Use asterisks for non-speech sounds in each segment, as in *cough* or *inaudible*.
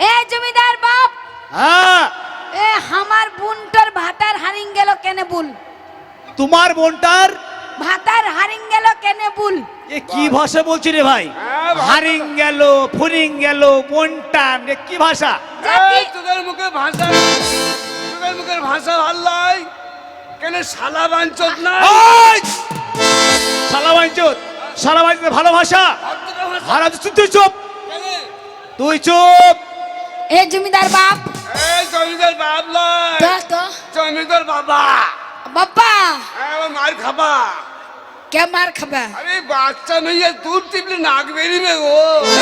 এ জমিদার বাপ! হ্যাঁ। এ আমার বোনটার ভাতার হারিং গেল কেনে বুল? তোমার বোনটার? ভাতার হারিং গেল কেনে বুল? এ কি ভাষা বলছি রে ভাই? হ্যাঁ, হারিং গেল ফুরিং গেল বোনটান এ কি ভাষা? এই, তোদের মুখে ভাষা তোদের মুখের ভাষা ভালো লাই কেন শালা বাঞ্চত না ওই! শালা বাইঞ্চোদ শালা বাইঞ্চোদ ভালো ভাষা। হারাম তুই চুপ। কেনে? তুই চুপ। এ জমিদার বাপ। এই জমিদার বাপ তো তো। জমিদার বাবা। বাবা হ্যাঁ, মার খাবা। কে মার খাবে? আরে বাচ্চা মেয়ে দুধ টিপলে নাক বেরিবে গো।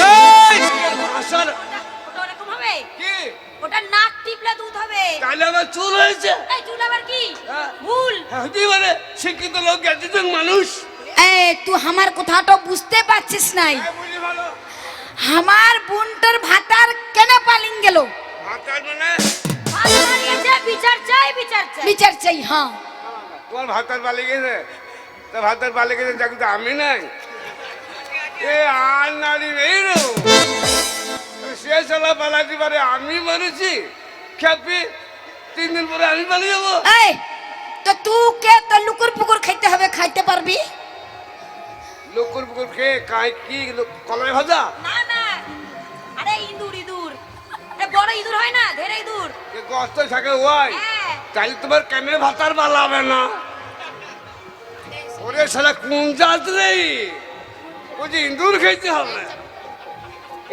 এই! ভাষার ওটা ওরকম হবে? কি? ওটা নাক টিপলে দুধ হবে। তাহলে আমার চুল হয়েছে। এই চুল আবার কি? হ্যাঁ। ভুল। হ্যাঁ, হতেই পারে শিক্ষিত লোক একজন মানুষ। এ তুই আমার কথাটা বুঝতে পারছিস নাই। হ্যাঁ, বুঝি ভালো। আমার বোনটার ভাতার কেনে পালিং গেল। ভাতার মানে? বানিয়েছে বিচার চাই বিচার চাই। বিচার চাই হ্যাঁ। তোমার ভাতার পালে গেছে? তা ভাতার পালে গেছে যাকে তো আমি নাই। এ আর নারী এই রো। সে চলা পালাতে পারে আমি মরেছি? খেপি তিন দিন পরে আমি পালিয়ে যাব। এই তো তুই কে তো লুকুর পুকুর খাইতে হবে খাইতে পারবি? লোকুর পুকুর খেয়ে কাই কি কলাই ভাজা? না না। আরে ইঁদুর ইঁদুর। আরে বড় ইঁদুর হয় না ধেরে ইঁদুর। যে গস্ত থাকে ওয়াই। হ্যাঁ। তাহলে তোমার কেন ভাতার পালাবে না? ওরে সারা কোন জাত রে? বলছি ইঁদুর খেতে হবে।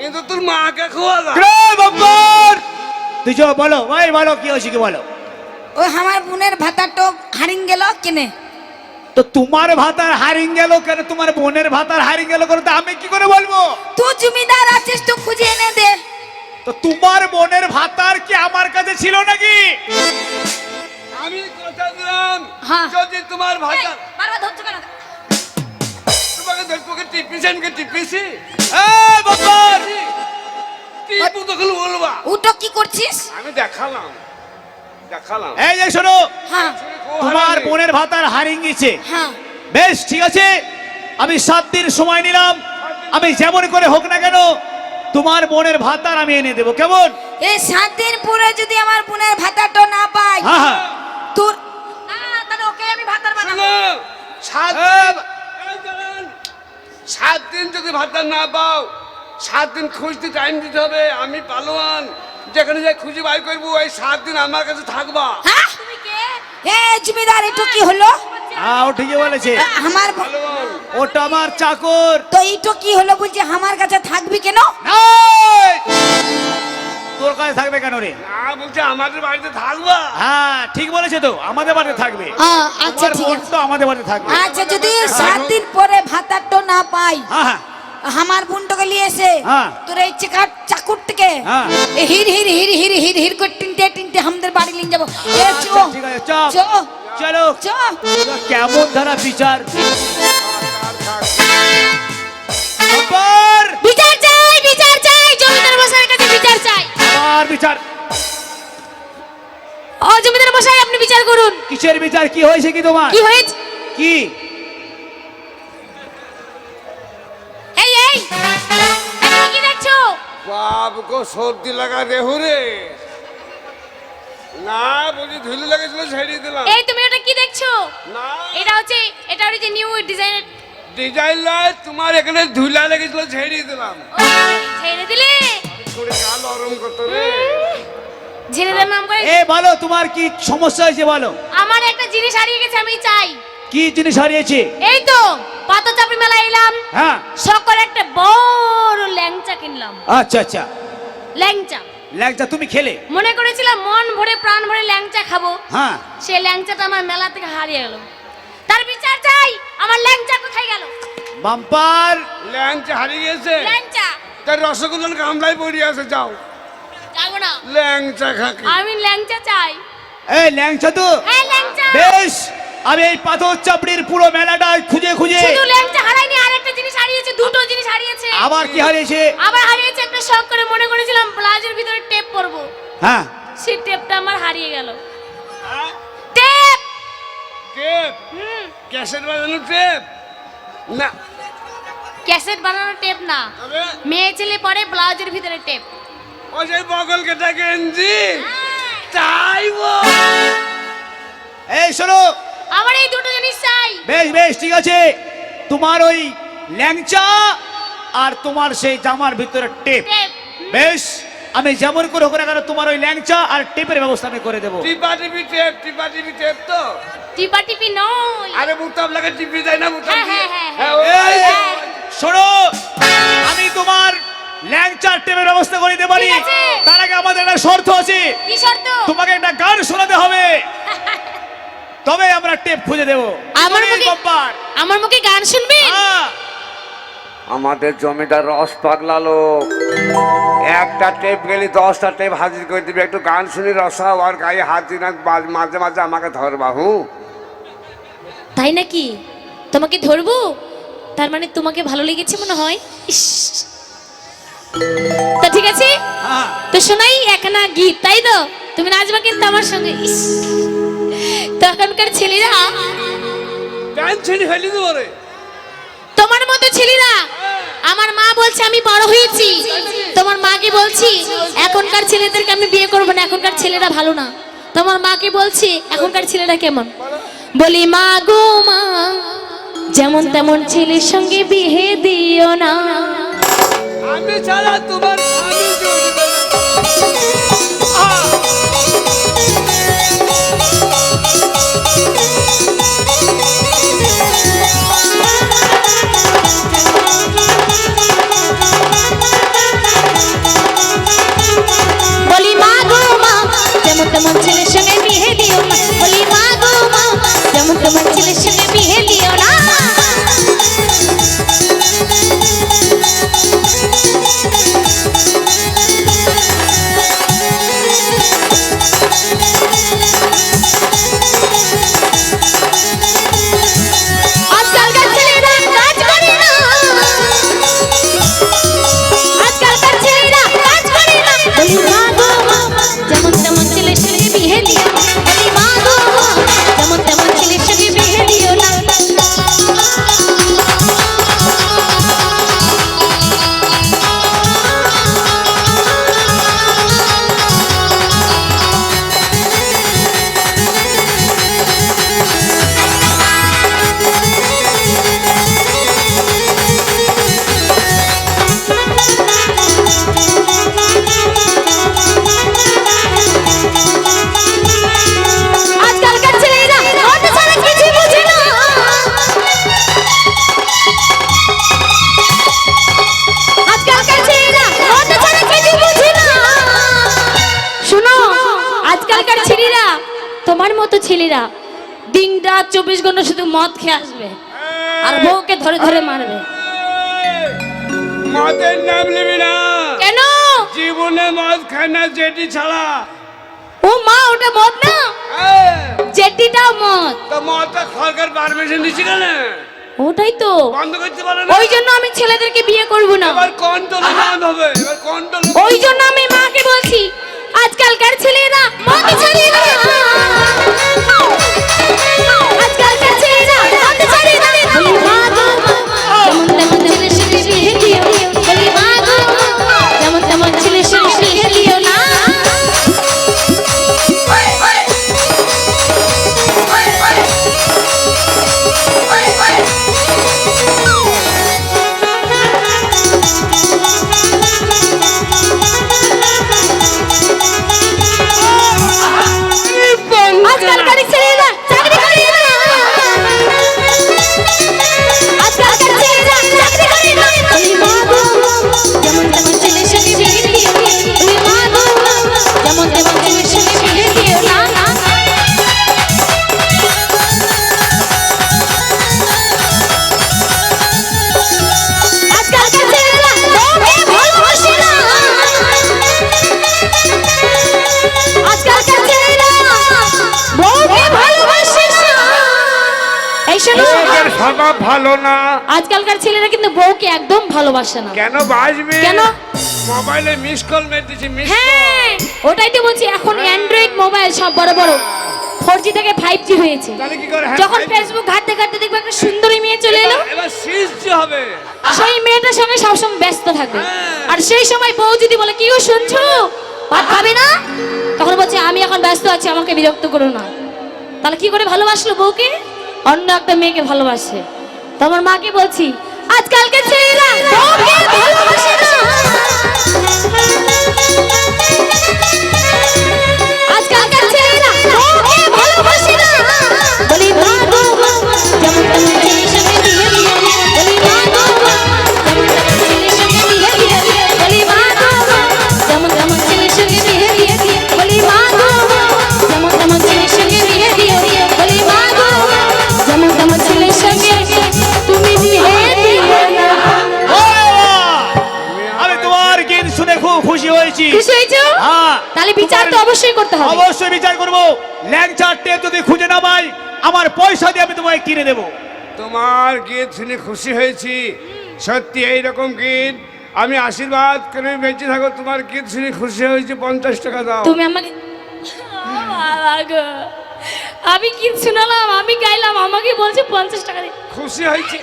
ইঁদুর তোর মাকে খোয়া বাবার তুই বলো ভাই বলো কি হয়েছে কি বলো? ও আমার বোনের ভাতাটা হারিং গেল কেনে। তো তোমার ভাতার হারিং গেল কেন? তোমার বোনের ভাতার হারিং গেল কেন? তা আমি কি করে বলব? তুই জমিদার আছিস তো খুঁজে এনে দে। তো তোমার বোনের ভাতার কি আমার কাছে ছিল নাকি? আমি কথা দিলাম। হ্যাঁ। যদি তোমার এই, ভাতা বারবার ধরছো কেন? তোমাকে ধর তোকে টিপিছি আমি টিপিছি এ বাবার টিপু তখন বলবা? ওটা কি করছিস? আমি দেখালাম। দেখালাম। এই যে শোনো। হ্যাঁ। তোমার বোনের ভাতার হারিং গেছে হ্যাঁ। বেশ ঠিক আছে? আমি সাত দিন সময় নিলাম। আমি যেমন করে হোক না কেন তোমার বোনের ভাতার আমি এনে দেবো। কেমন? এই সাত দিন পরে যদি আমার বোনের ভাতাটা না পাই হ্যাঁ হ্যাঁ। তোর না তাহলে ওকে আমি ভাতার বানাবো। সাত দিন যদি না পাও সাত দিন খুঁজতে টাইম দিতে হবে। আমি পালোয়ান যেখানে যাই খুঁজে বাই করব এই সাত দিন আমার কাছে থাকবা। হ্যাঁ? এ জমিদার এটা কি হলো? হ্যাঁ ও ঠিকই বলেছে। আমার ওটা আমার চাকর। তো এইটা কি হলো বলছে আমার কাছে থাকবি কেন? তোর কাছে থাকবে কেন রে? না বলছে আমাদের বাড়িতে থাকবা। হ্যাঁ ঠিক বলেছে তো আমাদের বাড়িতে থাকবে। আচ্ছা ঠিক আছে। আমাদের বাড়িতে থাকবে। আচ্ছা যদি সাত দিন পরে ভাতাটা না পাই হ্যাঁ হ্যাঁ। আমার বোনটাকে এসে হ্যাঁ। তোর এই চেকার চাকুর থেকে হ্যাঁ। হির হির হির হির হির হির করে তিনটে তিনটে আমাদের বাড়ি নিয়ে যাব। আচ্ছা, চলো। কেমন ধারা বিচার? বিচার চাই বিচার চাই জমিদার মশাইয়ের কাছে বিচার চাই। আর বিচার। ও জমিদার মশাই আপনি বিচার করুন। কিসের বিচার? কি হয়েছে কি তোমার? কি হয়েছে? কি? এই কি দেখছ? বাপ গো সর্দি লাগা রেহু রে। না বলছি ধুলি লেগেছিল ছেড়ে দিলাম। এই তুমি ওটা কি দেখছ? না। এটা হচ্ছে এটা হচ্ছে নিউ ডিজাইনের ডিজাইন লাই তোমার এখানে ধুলা লেগেছিল ছেড়ে দিলাম। ছেড়ে দিলে? করে গা নরম রে। ছেড়ে নাম করে এ বলো তোমার কি সমস্যা হয়েছে বলো। আমার একটা জিনিস হারিয়ে গেছে আমি চাই। কি জিনিস হারিয়েছে? এই তো পাতা চাপড়ি মেলা এলাম। হ্যাঁ। সকলে একটা বড় ল্যাংচা কিনলাম। আচ্ছা আচ্ছা। ল্যাংচা। ল্যাংচা তুমি খেলে? মনে করেছিলাম মন ভরে প্রাণ ভরে ল্যাংচা খাব। হ্যাঁ। সে ল্যাংচাটা আমার মেলা থেকে হারিয়ে গেল। তার বিচার চাই আমার ল্যাংচা কোথায় গেল? বাম্পার! ল্যাংচা হারিয়ে গেছে? ল্যাংচা। তার রসগোল্লার গামলায় পড়ে আছে যাও। যাব না। ল্যাংচা খাকি। আমি ল্যাংচা চাই। এই ল্যাংচা তো হ্যাঁ ল্যাংচা। বেশ। আমি এই পাথর চাপড়ির পুরো মেলাটা খুঁজে খুঁজে শুধু ল্যাংচা হারায়নি আরেকটা জিনিস হারিয়েছে দুটো জিনিস হারিয়েছে। আবার কি হারিয়েছে? আবার হারিয়েছে একটা শখ করে মনে করেছিলাম ব্লাউজের ভিতরে টেপ পরবো। হ্যাঁ। সেই টেপটা আমার হারিয়ে গেল। টেপ! টেপ? হুম। ক্যাসেট বাজানো টেপ? না। ক্যাসেট বানানো টেপ না। মেয়ে ছেলে পরে ব্লাউজের ভিতরে টেপ। ও সেই বগল কেটা গেঞ্জি তাই বল। এই শোনো আমার এই দুটো জিনিস চাই। বেশ বেশ ঠিক আছে। তোমার ওই ল্যাংচা আর তোমার সেই জামার ভিতরে টেপ। বেশ আমি যেমন করে হোক না কেন তোমার ওই ল্যাংচা আর টেপের ব্যবস্থা আমি করে দেবো। টিপা টিপি টেপ টিপা টিপি টেপ তো। টিপা টিপি নয়। আরে বুতাম লাগে টিপি দেয় না বুতাম হ্যাঁ, হ্যাঁ, হ্যাঁ শোনো আমি তোমার ল্যাংচার টেপের ব্যবস্থা করে দিতে পারি। তার আগে আমাদের একটা শর্ত আছে। কি শর্ত? তোমাকে একটা গান শোনাতে হবে। *laughs* তবে আমরা টেপ খুঁজে দেবো। আমার মুখে-। আমার মুখে গান শুনবি হ্যাঁ। আমাদের জমিদার রস পাগলা লোক। একটা টেপ গেলি দশটা টেপ হাজির করে দিবি। একটু গান শুনি রসা আর গায়ে হাত দিন মাঝে মাঝে আমাকে ধরবা হু তাই নাকি? তোমাকে ধরবো? তার মানে তোমাকে ভালো লেগেছে মনে হয়? ইস। তা ঠিক আছে? হ্যাঁ। তো শোনাই একনা গীত তাই তো? তুমি নাচবা কিন্তু আমার সঙ্গে। ইস। তখনকার ছেলেরা প্যান্ট ছিঁড়ি ফেলি দেবো তোমার মতো ছেলেরা আমার মা বলছে আমি বড় হয়েছি। তোমার মাকে বলছি এখনকার ছেলেদেরকে আমি বিয়ে করব না এখনকার ছেলেরা ভালো না। তোমার মাকে বলছি এখনকার ছেলেরা কেমন? বলি মা গো মা যেমন তেমন ছেলের সঙ্গে বিয়ে দিও না। আমি ছাড়া তোমার যেমন তেমন ছেলের সঙ্গে বিয়ে দিও না বলি মা গো মা খেয়ে আসবে। আর বউকে ধরে ধরে মারবে। মদের নাম নিবি না। কেন? জীবনে মদ খায় না জেটি ছাড়া। ও মা ওটা মদ না? জেটিটাও মদ। তো মদটা সরকার পারমিশন দিচ্ছে কেন ওটাই তো। বন্ধ করতে পারে না। ওই জন্য আমি ছেলেদেরকে বিয়ে করব না। এবার কন্ট্রোল বন্ধ হবে এবার ওই জন্য আমি মাকে বলছি আজকালকার ছেলেরা মদ ছাড়ে ছাড়ে স্বভাব ভালো না। আজকালকার ছেলেরা কিন্তু বউকে একদম ভালোবাসে না। কেন বাজবে? কেন? মোবাইলে মিস কল মেরে দিচ্ছি মিস হ্যাঁ ওটাই তো বলছি এখন অ্যান্ড্রয়েড মোবাইল সব বড় বড়। ফোর জি থেকে ফাইভ জি হয়েছে। হ্যাঁ, যখন ফেসবুক ঘাটতে ঘাটতে দেখবে একটা সুন্দরী মেয়ে চলে এলো। হবে। সেই মেয়েটার সঙ্গে সবসময় ব্যস্ত থাকবে। হ্যাঁ। আর সেই সময় বউ যদি বলে কি শুনছো? ভাত খাবে না? তখন বলছে আমি এখন ব্যস্ত আছি আমাকে বিরক্ত করো না। তাহলে কি করে ভালোবাসলো বউকে? অন্য একটা মেয়েকে ভালোবাসে। তোমার মাকে বলছি আজকালকে ছেলেরা ভালোবাসে না। কিনে দেবো। তোমার গীত শুনে খুশি হয়েছি। সত্যি এইরকম গীত। আমি আশীর্বাদ করে বেঁচে থাকো। তোমার গীত শুনে খুশি হয়েছি। পঞ্চাশ টাকা দাও। তুমি আমাকে আমি কি শুনালাম আমি গাইলাম আমাকে বলছে পঞ্চাশ টাকা দিতে খুশি হয়েছি।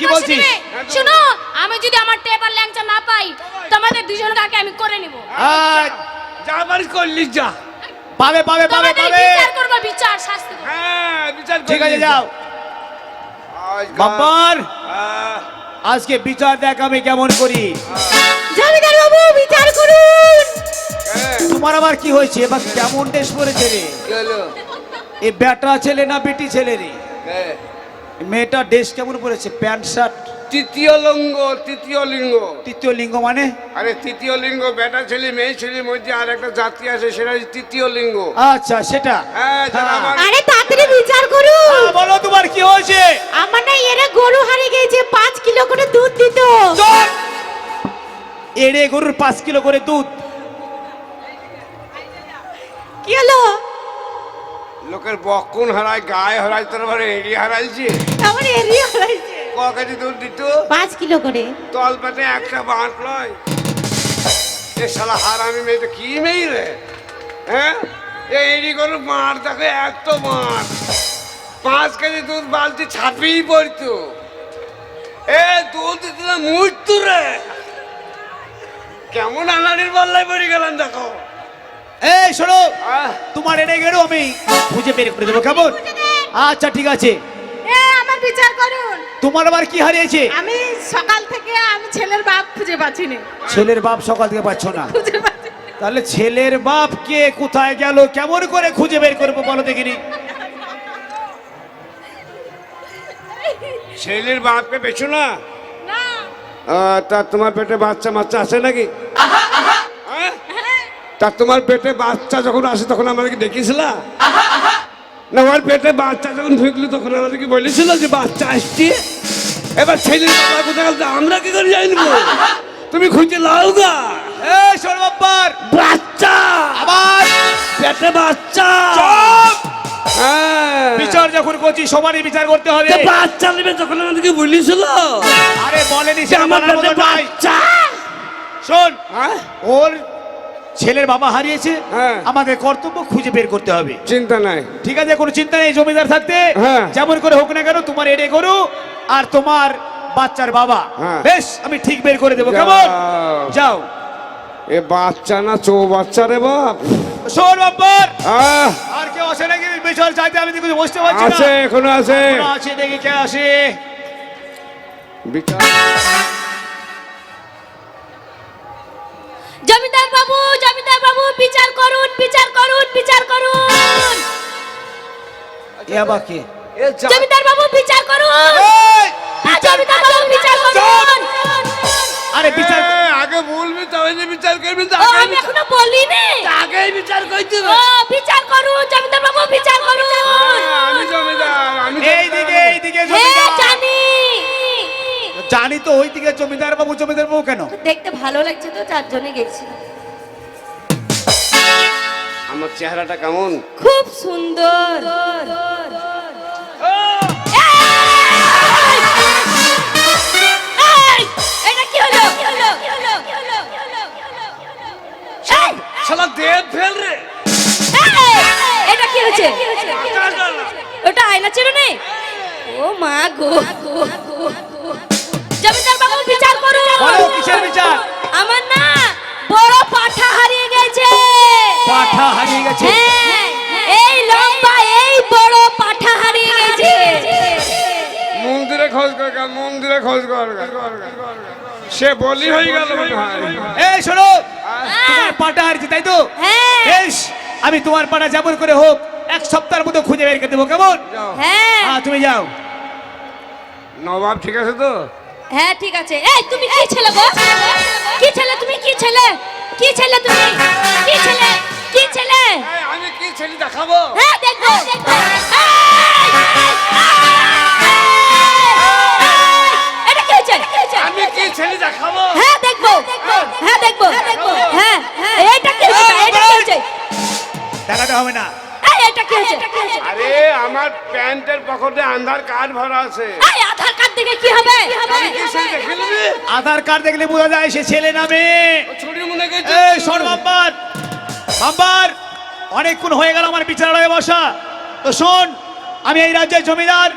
কি বলছিস? দিবে। আমি যদি আমার টেপার ল্যাংচা না পাই তোমাদের দুজনকে আগে আমি করে নিব। যা পারিস করলি যা। পাবে পাবে পাবে পাবে। বিচার করব বিচার শাস্তি করব। হ্যাঁ বিচার ঠিক আছে যাও। বাবার আজকে বিচার দেখ আমি কেমন করি। জমিদার বাবু বিচার করুন। তোমার আবার কি হয়েছে? এবার কেমন ড্রেস পরেছে রে? কি হলো? এ বেটা ছেলে না বেটি ছেলে রে? মেয়েটা ড্রেস কেমন পরেছে? প্যান্ট শার্ট তৃতীয় লিঙ্গ তৃতীয় লিঙ্গ। তৃতীয় লিঙ্গ মানে? আরে তৃতীয় লিঙ্গ বেটা ছেলে মেয়ে ছেলের মধ্যে আর একটা জাতি আছে সেটা হচ্ছে তৃতীয় লিঙ্গ। আচ্ছা সেটা। হ্যাঁ যারা হ্যাঁ। আমার আরে তাড়াতাড়ি বিচার করুন হ্যাঁ, বলো তোমার কি হয়েছে? আমার না এরা গরু হারিয়ে গেছে পাঁচ কিলো করে দুধ দিত। চল! এড়ে গরুর পাঁচ কিলো করে দুধ। কি হলো? লোকের বক্ষণ হারায় গায়ে হারায় তোর আবার এড়িয়ে হারাইছে? আমার এরিয়া হারাইছে। ক কেজি দুধ দিত? পাঁচ কিলো করে। তল পেটে একটা বাঁট লয়। এ শালা হারামি মেয়েটা কি মেয়ে রে? হ্যাঁ? এই এড়ি করে মার দেখে এক তো মার পাঁচ কেজি দুধ বালতি ছাপিয়ে পড়তো। এ দুধ দিতে না মূর্তু রে। কেমন আনাড়ির পাল্লায় পড়ে গেলাম দেখো। এই শোনো আহ, তোমার এড়ে গেরো আমি খুঁজে বের করে দেবো কেমন? আচ্ছা ঠিক আছে। এ আমার বিচার করুন। তোমার আবার কি হারিয়েছে? আমি সকাল থেকে আমি ছেলের বাপ খুঁজে পাচ্ছি না ছেলের বাপ সকাল থেকে পাচ্ছ না। খুঁজে পাচ্ছি না। তাহলে ছেলের বাপ কে কোথায় গেল? কেমন করে খুঁজে বের করব বলো দেখিনি? ছেলের বাপকে পেছো না? না। আহ, তা তোমার পেটে বাচ্চা বাচ্চা আছে নাকি? হ্যাঁ? তা তোমার পেটে বাচ্চা যখন আসে তখন আমাদেরকে ডেকেছিলা না আমার পেটে বাচ্চা যখন ঢুকলো তখন আমাদেরকে বলেছিল যে বাচ্চা আসছে। এবার ছেলের বাবা কোথায় আমরা কি করে জানব? তুমি খুঁজে লাও গা। শোন বাপ্পার। বাচ্চা। আবার। পেটে বাচ্চা। হ্যাঁ। বিচার যখন করছি সমানই বিচার করতে হবে। বাচ্চা নেবে তখন আমাদেরকে বলেছিল। আরে বলেনি সে আমার আমার বাচ্চা। শোন হ্যাঁ? ওর ছেলের বাবা হারিয়েছে হ্যাঁ। আমাদের কর্তব্য খুঁজে বের করতে হবে। চিন্তা নাই। ঠিক আছে কোনো চিন্তা নেই জমিদার থাকতে। হ্যাঁ। যেমন করে হোক না কেন তোমার এড়ে করু আর তোমার বাচ্চার বাবা। হ্যাঁ। বেশ আমি ঠিক বের করে দেবো কেমন? যাও। এ বাচ্চা না চৌ বাচ্চা রে বাপ। শোন বাপ্পার আর কেউ আসে নাকি? বিচার চাইতে আমি দেখি বসতে পারছি না। আছে এখনও আছে আছে দেখি কে আসে। বিচার জমিদার বাবু জমিদার বাবু বিচার করুন বিচার করুন বিচার করুন। এ আবার কে? এ যা- জমিদার বাবু বিচার করুন। এই! জমিদার বাবু বিচার করুন। আরে বিচার আগে বলবি তবে যে বিচার করবি আগে আমি এখনও বলিনি। আগেই বিচার করতে ও বিচার করুন জমিদার বাবু বিচার করুন। আমি জমিদার আমি এই দিকে এই দিকে হ্যাঁ জমিদার জানি। জানি তো ওই দিকে জমিদার বাবু জমিদার বাবু কেন? দেখতে ভালো লাগছে তো চার জনে গেছি। আমার চেহারাটা কেমন? খুব সুন্দর? কি ওটা আয়না ছিল নেই ও মা গো। জমিদার বাবু বিচার করুন। বলো কিসের বিচার? আমার না বড় পাঠা হারিয়ে গেছে। পাঠা হারিয়ে গেছে? হ্যাঁ, এই লম্বা এই বড় পাঠা হারিয়ে গেছে। মন্দিরে খোঁজ কর মন্দিরে খোঁজ কর সে বলি হয়ে গেল এই শোনো তোমার পাটা হারিয়েছে তাই তো? হ্যাঁ। বেশ আমি তোমার পাটা যেমন করে হোক এক সপ্তাহের মতো খুঁজে বের করে দেবো কেমন? হ্যাঁ। হ্যাঁ তুমি যাও। নবাব ঠিক আছে তো? হ্যাঁ ঠিক আছে। এই তুমি কি ছেলে গো? কি ছেলে তুমি? কি ছেলে? কি ছেলে তুমি? কি ছেলে? কি ছেলে? আমি কি ছেলে দেখাবো? হ্যাঁ দেখো এই, এটা কি হয়েছে? আমি কি ছেলে দেখাবো? হ্যাঁ দেখব। হ্যাঁ দেখব। হ্যাঁ এইটা কি হয়েছে? এটা কি হয়েছে? দেখাতে হবে না। এটা কি হয়েছে? আরে আমার প্যান্টের পকেটে আধার কার্ড ভরা আছে। আধার কার্ড দেখে কি হবে? আধার কার্ড দেখলে বোঝা যায় সে ছেলে নামে মনে অনেকক্ষণ হয়ে গেল আমার বিচারালয়ে বসা। তো শোন আমি এই রাজ্যের জমিদার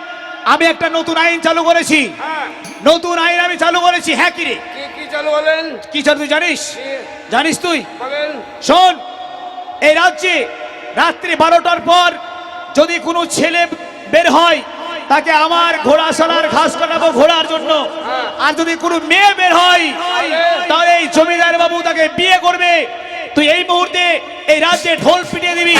আমি একটা নতুন আইন চালু করেছি। হ্যাঁ। নতুন আইন আমি চালু করেছি হ্যাঁ কি রে? কি কি চালু বলেন? কি চালু তুই জানিস? জানিস তুই? শোন এই রাজ্যে রাত্রি বারোটার পর যদি কোনো ছেলে বের হয় তাকে আমার ঘোড়া সালার ঘাস কাটাবো ঘোড়ার জন্য। আর যদি কোনো মেয়ে বের হয়, তাহলে এই জমিদার বাবু তাকে বিয়ে করবে। তুই এই মুহূর্তে এই রাজ্যে ঢোল পিটিয়ে দিবি।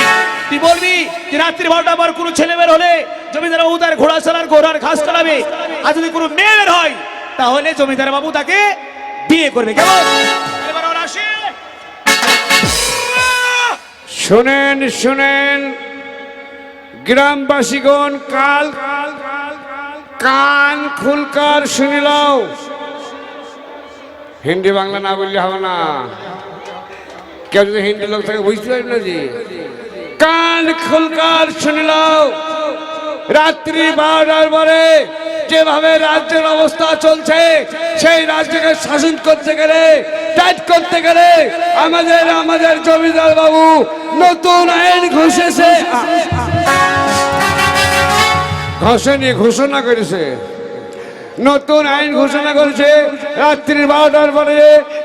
তুই বলবি যে রাত্রি বারোটার পর কোনো ছেলে বের হলে জমিদার বাবু তার ঘোড়া সালার ঘোড়ার ঘাস কাটাবে। আর যদি কোনো মেয়ে বের হয়, তাহলে জমিদার বাবু তাকে বিয়ে করবে। কেমন? শুনেন শুনেন। গ্রামবাসীগণ, কাল কান খুলকার শুনিলাও হিন্দি বাংলা না বললে হবে না। কেউ যদি হিন্দি লোক থাকে, বুঝতে পারি না জি। কান খুলকার শুনিলাও রাত্রি বারোটার পরে যেভাবে রাজ্যের অবস্থা চলছে, সেই রাজ্যকে শাসন করতে গেলে টাইট করতে গেলে আমাদের আমাদের জমিদার বাবু নতুন আইন ঘোষেছে ঘোষণী ঘোষণা করেছে। নতুন আইন ঘোষণা করেছে, রাত্রির বারোটার পরে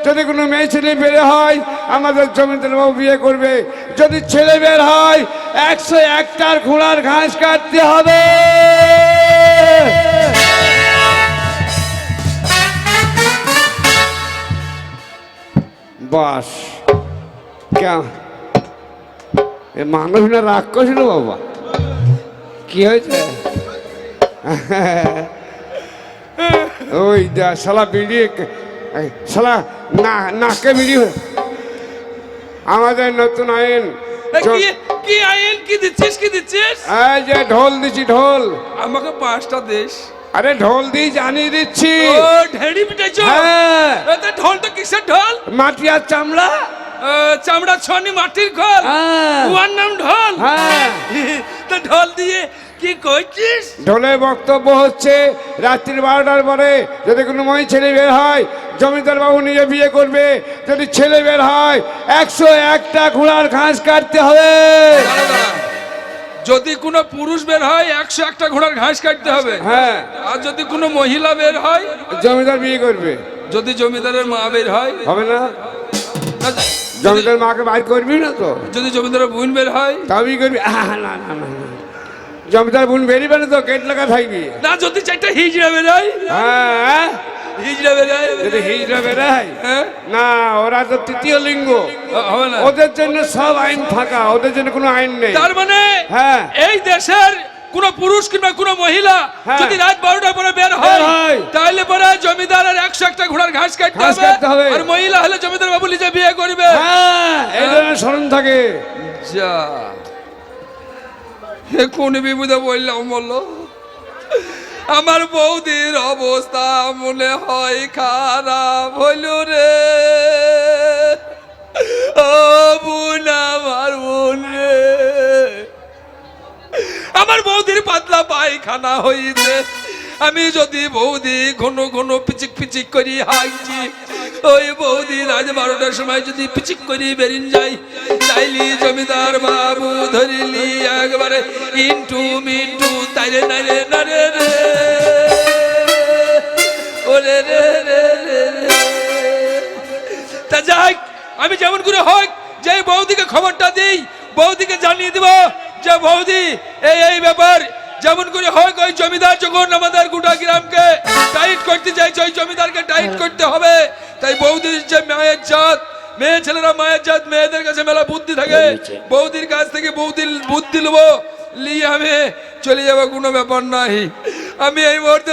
যদি কোনো মেয়ে ছেলে বের হয়, আমাদের জমিদার বাবু বিয়ে করবে। যদি ছেলে বের হয়, একশো একটার ঘোড়ার ঘাস কাটতে হবে। বাস মানুষ না রাগ করছিল বাবা? কি হয়েছে? *laughs* ওই যা শালা বিড়ি শালা না নাকে বিড়ি আমাদের নতুন আইন। কি কি আইন? কি দিচ্ছিস? কি দিচ্ছিস? এই যে ঢোল দিচ্ছি ঢোল। আমাকে পাঁচটা দেশ আরে ঢোল দিয়ে জানিয়ে দিচ্ছি। ও ঢেড়ি পিটাইছো হ্যাঁ। এতে ঢোলটা কিসের ঢোল? মাটি আর চামড়া। চামড়া ছনি মাটির ঘর হ্যাঁ। ওয়ার নাম ঢোল। হ্যাঁ। তো ঢোল দিয়ে কি করছিস? ঢোলের বক্তব্য হচ্ছে রাত্রি বারোটার পরে যদি কোনো মহিলা ছেলে বের হয় জমিদার বাবু নিজে বিয়ে করবে। যদি ছেলে বের হয় একশো একটা ঘোড়ার ঘাস কাটতে হবে। যদি কোনো পুরুষ বের হয় একশো একটা ঘোড়ার ঘাস কাটতে হবে। হ্যাঁ। আর যদি কোনো মহিলা বের হয় জমিদার বিয়ে করবে। যদি জমিদারের মা বের হয় হবে না? জমিদার মাকে বাইর করবি না তো? যদি জমিদারের বোন বের হয় তবেই করবি? আহ, না না না না। জমিদার বোন বেরিবে না তো গেট লাগা থাকবি না যদি চারটা হিজড়া বেরোয়। হ্যাঁ হিজড়া বেরোয়। যদি হিজড়া বেরায় হ্যাঁ। না ওরা তো তৃতীয় লিঙ্গ। হবে না। ওদের জন্য সব আইন ফাঁকা ওদের জন্য কোনো আইন নেই। তার মানে হ্যাঁ। এই দেশের কোন পুরুষ কিংবা কোন মহিলা হ্যাঁ। যদি রাত বারোটার পরে বের হয়। তাহলে পরে জমিদারের একশো একটা ঘোড়ার ঘাস কাটতে হবে আর মহিলা হলে জমিদার বাবু নিজে বিয়ে করবে। হ্যাঁ এই জন্য স্মরণ থাকে। যা। কোন বিপদে বললাম বলল আমার বৌদির অবস্থা মনে হয় খারাপ হইল রে। আমার রে আমার বৌদির পাতলা পায়খানা হইছে। আমি যদি বৌদি ঘন ঘন পিচিক পিচিক করি হাইছি ওই বৌদি রাত বারোটার সময় যদি পিচিক করি বেরিন যাই তাইলি জমিদার ধরিলি ইন্টু মিন্টু তাইলে নারে নারে রে ওরে রে রে রে রে। তা যাই আমি যেমন করে হোক যে বৌদিকে খবরটা দিই বৌদিকে জানিয়ে দিব যে বৌদি এই এই ব্যাপার। যেমন করে হোক ওই জমিদার যখন আমাদের গোটা গ্রামকে টাইট করতে চাইছে ওই জমিদারকে টাইট করতে হবে। তাই বৌদির যে মায়ের জাত মেয়ে ছেলেরা মায়ের জাত মেয়েদের কাছে মেলা বুদ্ধি থাকে। বৌদির কাছ থেকে বৌদির বুদ্ধি নেব নিয়ে আমি চলে যাব কোনো ব্যাপার নাই। আমি এই মুহূর্তে